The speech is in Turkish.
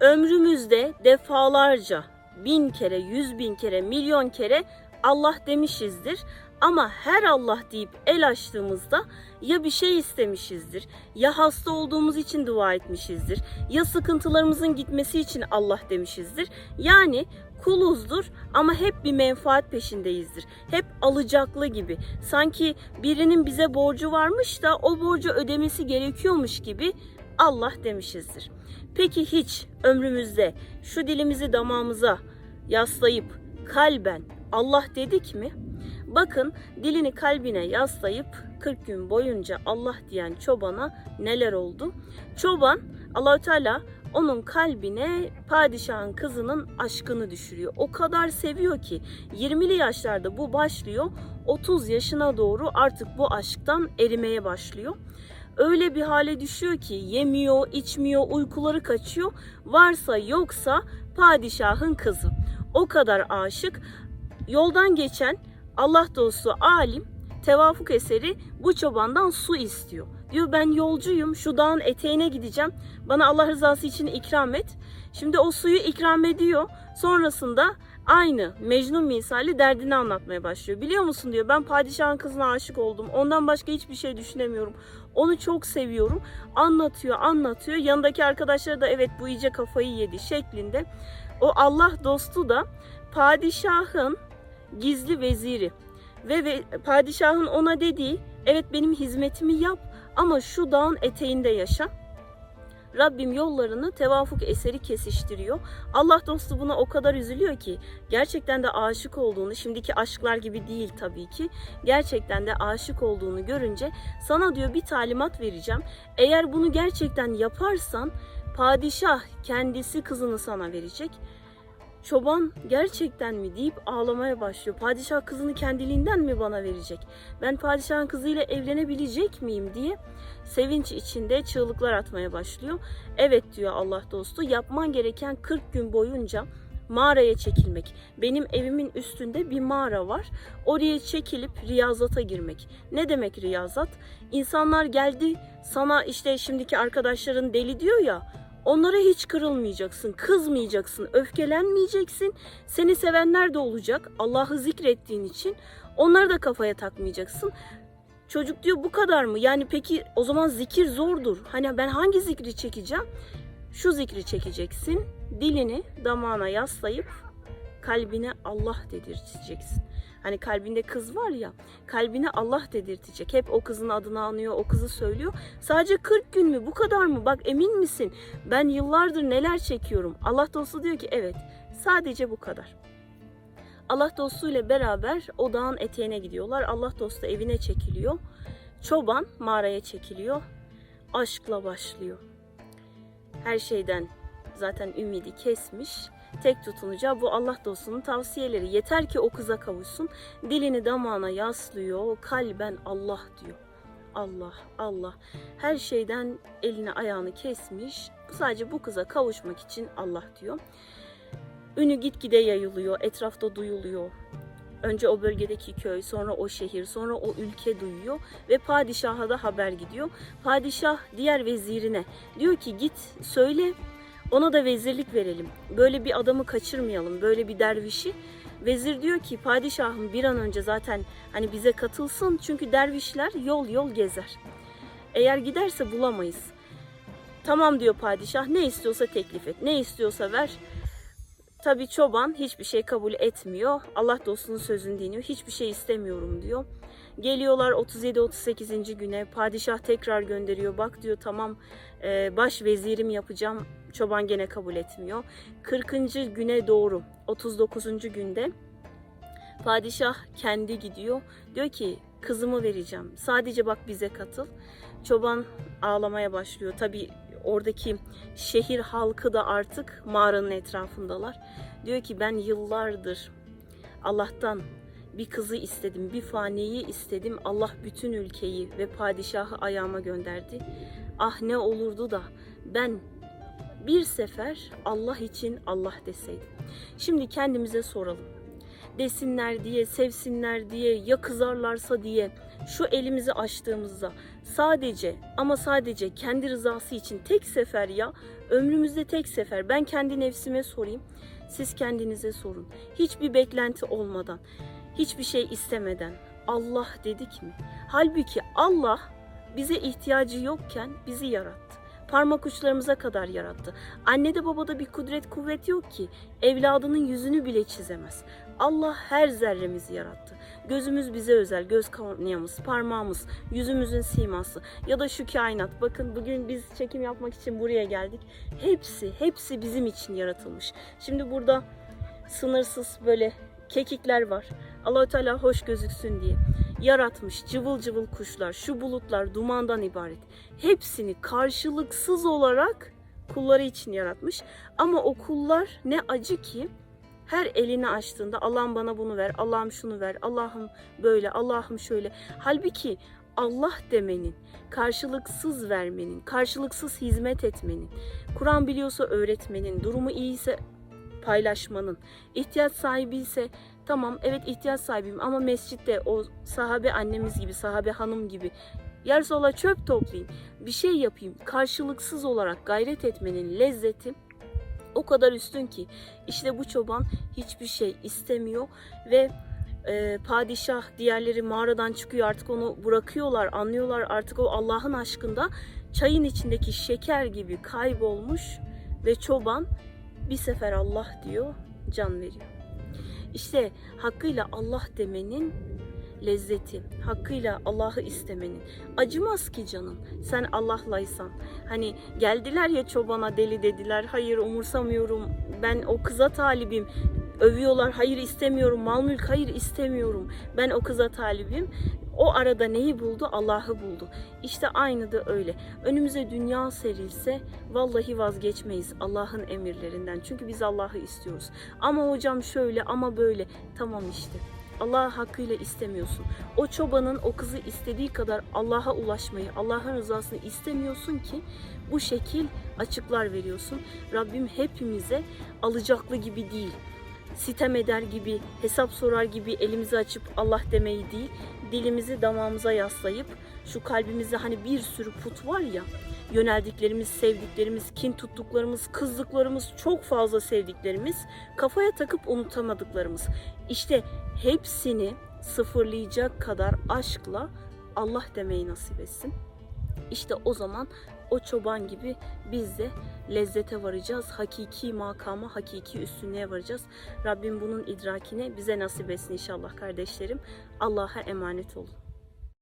ömrümüzde defalarca bin kere, yüz bin kere, milyon kere Allah demişizdir. Ama her Allah deyip el açtığımızda ya bir şey istemişizdir, ya hasta olduğumuz için dua etmişizdir, ya sıkıntılarımızın gitmesi için Allah demişizdir. Yani kuluzdur ama hep bir menfaat peşindeyizdir. Hep alacaklı gibi. Sanki birinin bize borcu varmış da o borcu ödemesi gerekiyormuş gibi Allah demişizdir. Peki hiç ömrümüzde şu dilimizi damağımıza yaslayıp kalben Allah dedik mi? Bakın dilini kalbine yaslayıp 40 gün boyunca Allah diyen çobana neler oldu? Çoban Allahü Teala onun kalbine padişahın kızının aşkını düşürüyor. O kadar seviyor ki 20'li yaşlarda bu başlıyor. 30 yaşına doğru artık bu aşktan erimeye başlıyor. Öyle bir hale düşüyor ki yemiyor, içmiyor, uykuları kaçıyor. Varsa yoksa padişahın kızı. O kadar aşık. Yoldan geçen Allah dostu alim tevafuk eseri bu çobandan su istiyor. Diyor ben yolcuyum şu dağın eteğine gideceğim. Bana Allah rızası için ikram et. Şimdi o suyu ikram ediyor. Sonrasında aynı Mecnun misali derdini anlatmaya başlıyor. Biliyor musun diyor ben padişahın kızına aşık oldum. Ondan başka hiçbir şey düşünemiyorum. Onu çok seviyorum. Anlatıyor anlatıyor. Yanındaki arkadaşları da evet bu iyice kafayı yedi şeklinde. O Allah dostu da padişahın gizli veziri ve, ve padişahın ona dediği evet benim hizmetimi yap ama şu dağın eteğinde yaşa. Rabbim yollarını tevafuk eseri kesiştiriyor. Allah dostu buna o kadar üzülüyor ki gerçekten de aşık olduğunu, şimdiki aşklar gibi değil tabii ki, gerçekten de aşık olduğunu görünce sana diyor bir talimat vereceğim. Eğer bunu gerçekten yaparsan padişah kendisi kızını sana verecek. Çoban gerçekten mi deyip ağlamaya başlıyor. Padişah kızını kendiliğinden mi bana verecek? Ben padişahın kızıyla evlenebilecek miyim diye sevinç içinde çığlıklar atmaya başlıyor. Evet diyor Allah dostu yapman gereken 40 gün boyunca mağaraya çekilmek. Benim evimin üstünde bir mağara var. Oraya çekilip riyazata girmek. Ne demek riyazat? İnsanlar geldi sana işte şimdiki arkadaşların deli diyor ya Onlara hiç kırılmayacaksın, kızmayacaksın, öfkelenmeyeceksin. Seni sevenler de olacak Allah'ı zikrettiğin için. Onları da kafaya takmayacaksın. Çocuk diyor bu kadar mı? Yani peki o zaman zikir zordur. Hani ben hangi zikri çekeceğim? Şu zikri çekeceksin. Dilini damağına yaslayıp kalbine Allah dedirteceksin. Hani kalbinde kız var ya, kalbine Allah dedirtecek. Hep o kızın adını anıyor, o kızı söylüyor. Sadece 40 gün mü? Bu kadar mı? Bak emin misin? Ben yıllardır neler çekiyorum. Allah dostu diyor ki evet, sadece bu kadar. Allah dostuyla beraber o dağın eteğine gidiyorlar. Allah dostu evine çekiliyor. Çoban mağaraya çekiliyor. Aşkla başlıyor. Her şeyden zaten ümidi kesmiş tek tutunacağı bu Allah dostunun tavsiyeleri. Yeter ki o kıza kavuşsun. Dilini damağına yaslıyor. Kalben Allah diyor. Allah, Allah. Her şeyden elini ayağını kesmiş. Sadece bu kıza kavuşmak için Allah diyor. Ünü gitgide yayılıyor. Etrafta duyuluyor. Önce o bölgedeki köy, sonra o şehir, sonra o ülke duyuyor ve padişaha da haber gidiyor. Padişah diğer vezirine diyor ki git söyle ona da vezirlik verelim. Böyle bir adamı kaçırmayalım. Böyle bir dervişi. Vezir diyor ki padişahım bir an önce zaten hani bize katılsın. Çünkü dervişler yol yol gezer. Eğer giderse bulamayız. Tamam diyor padişah ne istiyorsa teklif et. Ne istiyorsa ver. Tabi çoban hiçbir şey kabul etmiyor. Allah dostunun sözünü dinliyor. Hiçbir şey istemiyorum diyor. Geliyorlar 37-38. güne padişah tekrar gönderiyor. Bak diyor tamam e, baş vezirim yapacağım. Çoban gene kabul etmiyor. 40. güne doğru 39. günde padişah kendi gidiyor. Diyor ki kızımı vereceğim. Sadece bak bize katıl. Çoban ağlamaya başlıyor. Tabi oradaki şehir halkı da artık mağaranın etrafındalar. Diyor ki ben yıllardır Allah'tan bir kızı istedim, bir faniyi istedim. Allah bütün ülkeyi ve padişahı ayağıma gönderdi. Ah ne olurdu da ben bir sefer Allah için Allah deseydim. Şimdi kendimize soralım. Desinler diye, sevsinler diye, ya kızarlarsa diye şu elimizi açtığımızda sadece ama sadece kendi rızası için tek sefer ya ömrümüzde tek sefer ben kendi nefsime sorayım siz kendinize sorun hiçbir beklenti olmadan hiçbir şey istemeden Allah dedik mi? Halbuki Allah bize ihtiyacı yokken bizi yarattı. Parmak uçlarımıza kadar yarattı. Annede babada bir kudret kuvvet yok ki evladının yüzünü bile çizemez. Allah her zerremizi yarattı. Gözümüz bize özel göz korneamız parmağımız yüzümüzün siması ya da şu kainat. Bakın bugün biz çekim yapmak için buraya geldik. Hepsi hepsi bizim için yaratılmış. Şimdi burada sınırsız böyle kekikler var. Allahü Teala hoş gözüksün diye yaratmış cıvıl cıvıl kuşlar, şu bulutlar dumandan ibaret. Hepsini karşılıksız olarak kulları için yaratmış. Ama o kullar ne acı ki her elini açtığında Allah'ım bana bunu ver, Allah'ım şunu ver, Allah'ım böyle, Allah'ım şöyle. Halbuki Allah demenin, karşılıksız vermenin, karşılıksız hizmet etmenin, Kur'an biliyorsa öğretmenin, durumu iyiyse paylaşmanın, ihtiyaç sahibi ise tamam evet ihtiyaç sahibiyim ama mescitte o sahabe annemiz gibi, sahabe hanım gibi yer sola çöp toplayayım, bir şey yapayım, karşılıksız olarak gayret etmenin lezzeti o kadar üstün ki işte bu çoban hiçbir şey istemiyor ve e, padişah diğerleri mağaradan çıkıyor artık onu bırakıyorlar anlıyorlar artık o Allah'ın aşkında çayın içindeki şeker gibi kaybolmuş ve çoban bir sefer Allah diyor can veriyor. İşte hakkıyla Allah demenin lezzeti, hakkıyla Allah'ı istemenin. Acımaz ki canın. Sen Allah'laysan. Hani geldiler ya çobana deli dediler. Hayır umursamıyorum. Ben o kıza talibim. Övüyorlar. Hayır istemiyorum. Mal mülk hayır istemiyorum. Ben o kıza talibim. O arada neyi buldu? Allah'ı buldu. İşte aynı da öyle. Önümüze dünya serilse vallahi vazgeçmeyiz Allah'ın emirlerinden. Çünkü biz Allah'ı istiyoruz. Ama hocam şöyle ama böyle. Tamam işte. Allah'a hakkıyla istemiyorsun. O çobanın o kızı istediği kadar Allah'a ulaşmayı, Allah'ın rızasını istemiyorsun ki bu şekil açıklar veriyorsun. Rabbim hepimize alacaklı gibi değil, sitem eder gibi, hesap sorar gibi elimizi açıp Allah demeyi değil, dilimizi damağımıza yaslayıp şu kalbimizde hani bir sürü put var ya, yöneldiklerimiz, sevdiklerimiz, kin tuttuklarımız, kızdıklarımız, çok fazla sevdiklerimiz, kafaya takıp unutamadıklarımız. İşte hepsini sıfırlayacak kadar aşkla Allah demeyi nasip etsin. İşte o zaman o çoban gibi biz de lezzete varacağız. Hakiki makama, hakiki üstünlüğe varacağız. Rabbim bunun idrakine bize nasip etsin inşallah kardeşlerim. Allah'a emanet olun.